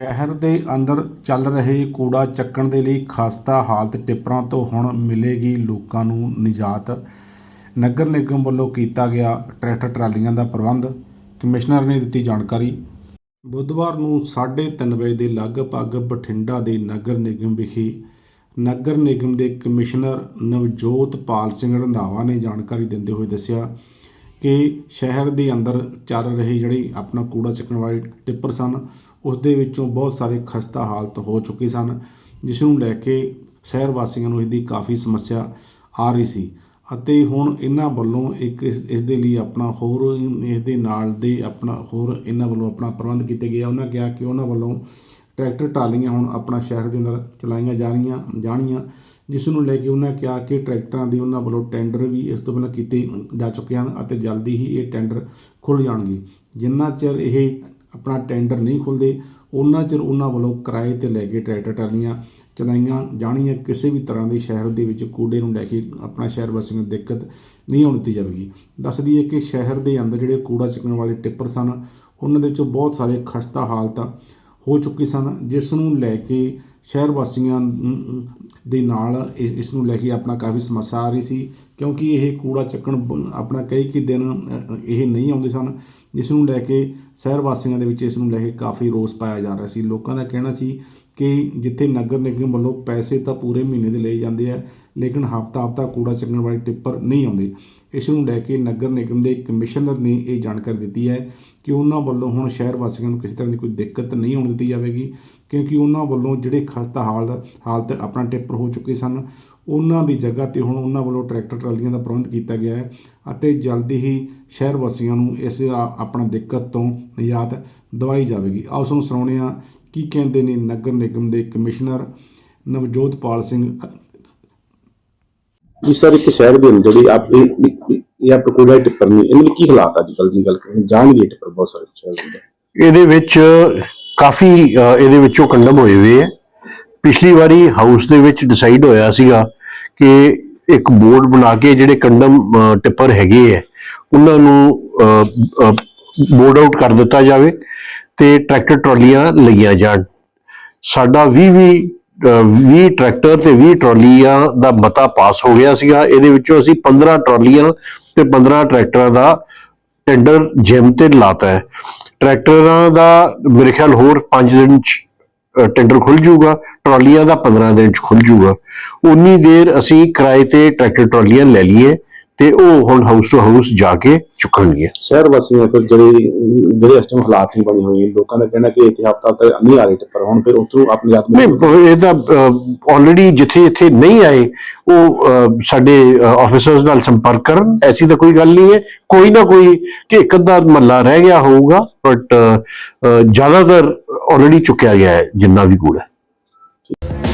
ਸ਼ਹਿਰ ਦੇ ਅੰਦਰ ਚੱਲ ਰਹੇ ਕੂੜਾ ਚੱਕਣ ਦੇ ਲਈ ਖਸਤਾ ਹਾਲਤ ਟਿੱਪਰਾਂ ਤੋਂ ਹੁਣ ਮਿਲੇਗੀ ਲੋਕਾਂ ਨੂੰ ਨਿਜਾਤ। ਨਗਰ ਨਿਗਮ ਵੱਲੋਂ ਕੀਤਾ ਗਿਆ ਟਰੈਕਟਰ ਟਰਾਲੀਆਂ ਦਾ ਪ੍ਰਬੰਧ। ਕਮਿਸ਼ਨਰ ਨੇ ਦਿੱਤੀ ਜਾਣਕਾਰੀ। ਬੁੱਧਵਾਰ ਨੂੰ 3:30 ਵਜੇ ਦੇ ਲਗਭਗ ਬਠਿੰਡਾ ਦੇ ਨਗਰ ਨਿਗਮ ਵਿਖੇ ਨਗਰ ਨਿਗਮ ਦੇ ਕਮਿਸ਼ਨਰ ਨਵਜੋਤ ਪਾਲ ਸਿੰਘ ਰੰਧਾਵਾ ਨੇ ਜਾਣਕਾਰੀ ਦਿੰਦੇ ਹੋਏ ਦੱਸਿਆ ਕਿ ਸ਼ਹਿਰ ਦੇ ਅੰਦਰ ਚੱਲ ਰਹੇ ਜਿਹੜੇ ਆਪਣਾ ਕੂੜਾ ਚੱਕਣ ਵਾਲੇ ਟਿੱਪਰ ਸਨ ਉਸ ਦੇ ਵਿੱਚੋਂ ਬਹੁਤ ਸਾਰੇ ਖਸਤਾ ਹਾਲਤ ਹੋ ਚੁੱਕੇ ਸਨ, ਜਿਸ ਨੂੰ ਲੈ ਕੇ ਸ਼ਹਿਰ ਵਾਸੀਆਂ ਨੂੰ ਇਹਦੀ ਕਾਫੀ ਸਮੱਸਿਆ ਆ ਰਹੀ ਸੀ। ਅਤੇ ਹੁਣ ਇਹਨਾਂ ਵੱਲੋਂ ਇੱਕ ਇਸ ਇਸ ਦੇ ਲਈ ਆਪਣਾ ਹੋਰ ਇਸ ਦੇ ਨਾਲ ਦੇ ਆਪਣਾ ਹੋਰ ਇਹਨਾਂ ਵੱਲੋਂ ਆਪਣਾ ਪ੍ਰਬੰਧ ਕੀਤੇ ਗਏ ਉਹਨਾਂ ਕਿਹਾ ਕਿ ਉਹਨਾਂ ਵੱਲੋਂ ਟਰੈਕਟਰ ਟਰਾਲੀਆਂ ਹੁਣ ਆਪਣਾ ਸ਼ਹਿਰ ਦੇ ਅੰਦਰ ਚਲਾਈਆਂ ਜਾ ਰਹੀਆਂ, ਜਾਣੀਆਂ, ਜਿਸ ਨੂੰ ਲੈ ਕੇ ਉਹਨਾਂ ਕਿਹਾ ਕਿ ਟਰੈਕਟਰਾਂ ਦੀ ਉਹਨਾਂ ਵੱਲੋਂ ਟੈਂਡਰ ਵੀ ਇਸ ਤੋਂ ਪਹਿਲਾਂ ਕੀਤੇ ਜਾ ਚੁੱਕੇ ਹਨ ਅਤੇ ਜਲਦੀ ਹੀ ਇਹ ਟੈਂਡਰ ਖੁੱਲ੍ਹ ਜਾਣਗੇ। ਜਿੰਨਾ ਚਿਰ ਇਹ ਆਪਣਾ ਟੈਂਡਰ ਨਹੀਂ ਖੁੱਲ੍ਹਦੇ ਉਹਨਾਂ ਚਿਰ ਉਹਨਾਂ ਵੱਲੋਂ ਕਿਰਾਏ ਤੇ ਲੈ ਕੇ ਟਰੈਕਟਰ ਟਰਾਲੀਆਂ ਚਲਾਈਆਂ ਜਾਣੀਆਂ। ਕਿਸੇ ਵੀ ਤਰ੍ਹਾਂ ਦੇ ਸ਼ਹਿਰ ਦੇ ਵਿੱਚ ਕੂੜੇ ਨੂੰ ਲੈ ਕੇ ਆਪਣਾ ਸ਼ਹਿਰ ਵਾਸੀਆਂ ਨੂੰ ਦਿੱਕਤ ਨਹੀਂ ਆਉਣ ਦਿੱਤੀ ਜਾਵੇਗੀ। ਦੱਸ ਦਈਏ ਕਿ ਸ਼ਹਿਰ ਦੇ ਅੰਦਰ ਜਿਹੜੇ ਕੂੜਾ ਚੱਕਣ ਵਾਲੇ ਟਿੱਪਰ ਸਨ, ਉਹਨਾਂ ਦੇ ਵਿੱਚੋਂ ਬਹੁਤ ਸਾਰੇ ਖਸਤਾ ਹਾਲਤ ਹੋ ਚੁੱਕੇ ਸਨ, ਜਿਸ ਨੂੰ ਲੈ ਕੇ ਸ਼ਹਿਰ ਵਾਸੀਆਂ ਦੇ ਨਾਲ ਇਸ ਨੂੰ ਲੈ ਕੇ ਆਪਣਾ ਕਾਫੀ ਸਮੱਸਿਆ ਆ ਰਹੀ ਸੀ। ਕਿਉਂਕਿ ਇਹ ਕੂੜਾ ਚੱਕਣ ਆਪਣਾ ਕਈ ਕਈ ਦਿਨ ਇਹ ਨਹੀਂ ਆਉਂਦੇ ਸਨ। ਜਿਸ ਨੂੰ ਲੈ ਕੇ ਸ਼ਹਿਰ ਵਾਸੀਆਂ ਦੇ ਵਿੱਚ ਇਸ ਨੂੰ ਲੈ ਕੇ ਕਾਫੀ ਰੋਸ ਪਾਇਆ ਜਾ ਰਿਹਾ ਸੀ। ਲੋਕਾਂ ਦਾ ਕਹਿਣਾ ਸੀ ਕਿ ਜਿੱਥੇ ਨਗਰ ਨਿਗਮ ਵੱਲੋਂ ਪੈਸੇ ਤਾਂ ਪੂਰੇ ਮਹੀਨੇ ਦੇ ਲਏ ਜਾਂਦੇ ਆ, ਲੇਕਿਨ ਹਫਤਾ ਹਫਤਾ ਕੂੜਾ ਚੱਕਣ ਵਾਲੇ ਟਿੱਪਰ ਨਹੀਂ ਆਉਂਦੇ। ਇਸ ਨੂੰ ਲੈ ਕੇ ਨਗਰ ਨਿਗਮ ਦੇ ਕਮਿਸ਼ਨਰ ਨੇ ਇਹ ਜਾਣਕਾਰੀ ਦਿੱਤੀ ਹੈ ਕਿ ਉਹਨਾਂ ਵੱਲੋਂ ਹੁਣ ਸ਼ਹਿਰ ਵਾਸੀਆਂ ਨੂੰ ਕਿਸੇ ਤਰ੍ਹਾਂ ਦੀ ਕੋਈ ਦਿੱਕਤ ਨਹੀਂ ਆਉਣ ਦਿੱਤੀ ਜਾਵੇਗੀ, ਕਿਉਂਕਿ ਉਹਨਾਂ ਵੱਲੋਂ ਜਿਹੜੇ ਖਸਤਾ ਹਾਲ, ਹਾਲਤ ਆਪਣਾ ਟਿੱਪਰ ਹੋ ਚੁੱਕੇ ਸਨ ਉਹਨਾਂ ਦੀ ਜਗ੍ਹਾ ਤੇ ਹੁਣ ਉਹਨਾਂ ਵੱਲੋਂ ਟਰੈਕਟਰ ਟਰਾਲੀਆਂ ਦਾ ਪ੍ਰਬੰਧ ਕੀਤਾ ਗਿਆ ਹੈ ਅਤੇ ਜਲਦੀ ਹੀ ਸ਼ਹਿਰ ਵਾਸੀਆਂ ਨੂੰ ਇਸ ਆਪਣਾ ਦਿੱਕਤ ਤੋਂ ਨਿਜਾਤ ਦਿਵਾਈ ਜਾਵੇਗੀ। ਆਓ ਤੁਹਾਨੂੰ ਸੁਣਾਉਂਦੇ ਹਾਂ ਕੀ ਕਹਿੰਦੇ ਨੇ ਨਗਰ ਨਿਗਮ ਦੇ ਕਮਿਸ਼ਨਰ ਨਵਜੋਤ ਪਾਲ ਸਿੰਘ। ਜੀ ਸਰ ਇੱਕ ਸ਼ਹਿਰ ਦੇ ਅੰਦਰ ਜਿਹੜੀ ਆਪ ਇਹ ਆਪ ਕੂੜਾ ਟਿੱਪਰ ਨਹੀਂ ਇਹਨਾਂ ਦੇ ਕੀ ਹਾਲਾਤ ਅੱਜ ਕੱਲ ਦੀ ਗੱਲ ਕਰੀਏ? ਜਾਣਗੇ ਟਿੱਪਰ ਬਹੁਤ ਸਾਰੇ ਸ਼ਹਿਰ ਦੇ। ਇਹਦੇ ਵਿੱਚ ਕਾਫੀ ਇਹਦੇ ਵਿੱਚੋਂ ਕੰਡਮ ਹੋਏ ਹੋਏ ਹੈ। ਪਿਛਲੀ ਵਾਰੀ ਹਾਊਸ ਦੇ ਵਿੱਚ ਡਿਸਾਈਡ ਹੋਇਆ ਸੀਗਾ ਕਿ ਇੱਕ ਬੋਰਡ ਬਣਾ ਕੇ ਜਿਹੜੇ ਕੰਡਮ ਟਿੱਪਰ ਹੈਗੇ ਹੈ ਉਹਨਾਂ ਨੂੰ ਬੋਰਡ ਆਊਟ ਕਰ ਦਿੱਤਾ ਜਾਵੇ ਤੇ ਟਰੈਕਟਰ ਟਰਾਲੀਆਂ ਲਈਆਂ ਜਾਣ। ਸਾਡਾ 20 20 20 ਟਰੈਕਟਰ ਤੇ 20 ਟਰਾਲੀਆਂ ਦਾ ਮਤਾ ਪਾਸ ਹੋ ਗਿਆ ਸੀਗਾ। ਇਹਦੇ ਵਿੱਚੋਂ ਅਸੀਂ 15 ਟਰਾਲੀਆਂ ਤੇ 15 ਟਰੈਕਟਰਾਂ ਦਾ ਟੈਂਡਰ ਜਿਮ ਤੇ ਲਾਤਾ ਹੈ ਟਰੈਕਟਰਾਂ ਦਾ ਮੇਰੇ ਖਿਆਲ ਹੋਰ 5 ਦਿਨ ਚ ਟੈਂਡਰ ਖੁੱਲ ਜਾਊਗਾ ਟਰਾਲੀਆਂ ਦਾ 15 ਦਿਨ ਚ ਖੁੱਲ ਜਾਊਗਾ। ਉਨੀ ਦੇਰ ਅਸੀਂ ਕਿਰਾਏ ਤੇ ਟਰੈਕਟਰ ਟਰਾਲੀਆਂ ਲੈ ਲਈਏ ਤੇ ਉਹ ਹੁਣ ਹਾਊਸ ਟੂ ਹਾਊਸ ਜਾ ਕੇ ਚੁੱਕਣਗੇ ਸ਼ਹਿਰ ਵਾਸੀਆਂ ਕੋਲ ਜਿਹੜੇ ਜਿਹੜੇ ਇਸ ਟਾਈਮ ਹਾਲਾਤ ਨਹੀਂ ਬਣੇ ਹੋਏ ਲੋਕਾਂ ਦਾ ਕਹਿਣਾ ਕਿ ਇੱਥੇ ਹਫਤਾ ਤੱਕ ਨਹੀਂ ਆ ਰਹੇ ਟਿੱਪਰ ਹੁਣ ਫਿਰ ਉੱਥੋਂ ਆਪਣੇ ਜਾਤ ਨਹੀਂ ਇਹ ਤਾਂ ਆਲਰੇਡੀ ਜਿੱਥੇ ਜਿੱਥੇ ਨਹੀਂ ਆਏ ਉਹ ਸਾਡੇ ਆਫੀਸਰਸ ਨਾਲ ਸੰਪਰਕ ਕਰਨ ਐਸੀ ਤਾਂ ਕੋਈ ਗੱਲ ਨਹੀਂ ਹੈ। ਕੋਈ ਨਾ ਕੋਈ ਕਿ ਇੱਕ ਅੱਧਾ ਮਹੱਲਾ ਰਹਿ ਗਿਆ ਹੋਊਗਾ ਬਟ ਜ਼ਿਆਦਾਤਰ ਆਲਰੇਡੀ ਚੁੱਕਿਆ ਗਿਆ ਹੈ ਜਿੰਨਾ ਵੀ ਕੂੜਾ ਹੈ।